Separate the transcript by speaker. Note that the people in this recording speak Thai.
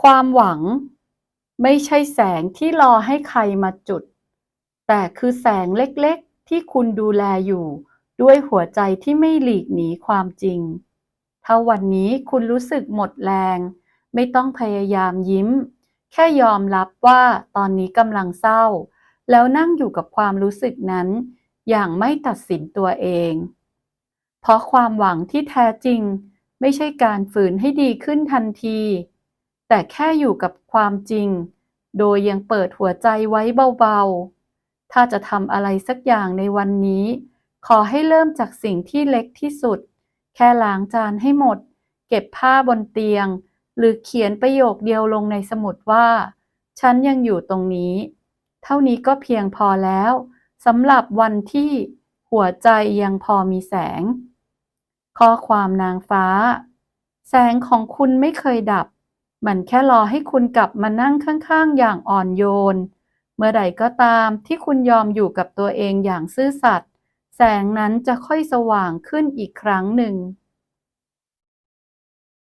Speaker 1: ความหวังไม่ใช่แสงที่รอให้ใครมาจุด แต่คือแสงเล็กๆ ที่คุณดูแลอยู่ด้วยหัวใจที่ไม่หลีกหนีความจริง ถ้าวันนี้คุณรู้สึกหมดแรง ไม่ต้องพยายามยิ้ม แค่ยอมรับว่าตอนนี้กำลังเศร้า แล้วนั่งอยู่กับความรู้สึกนั้น อย่างไม่ตัดสินตัวเอง เพราะความหวังที่แท้จริง ไม่ใช่การฝืนให้ดีขึ้นทันที แต่แค่อยู่กับความจริง โดยยังเปิดหัวใจไว้เบาๆ ถ้าจะทำอะไรสักอย่างในวันนี้ ขอให้เริ่มจากสิ่งที่เล็กที่สุด แค่ล้างจานให้หมด เก็บผ้าบนเตียง หรือเขียนประโยคเดียวลงในสมุดว่า ฉันยังอยู่ตรงนี้ เท่านี้ก็เพียงพอแล้วสำหรับวันที่หัวใจยังพอมีแสง ข้อความนางฟ้า แสงของคุณไม่เคยดับ มันแค่รอให้คุณกลับมานั่งข้างๆ อย่างอ่อนโยน เมื่อใดก็ตามที่คุณยอมอยู่กับตัวเองอย่างซื่อสัตย์แสงนั้นจะค่อยสว่างขึ้นอีกครั้งหนึ่ง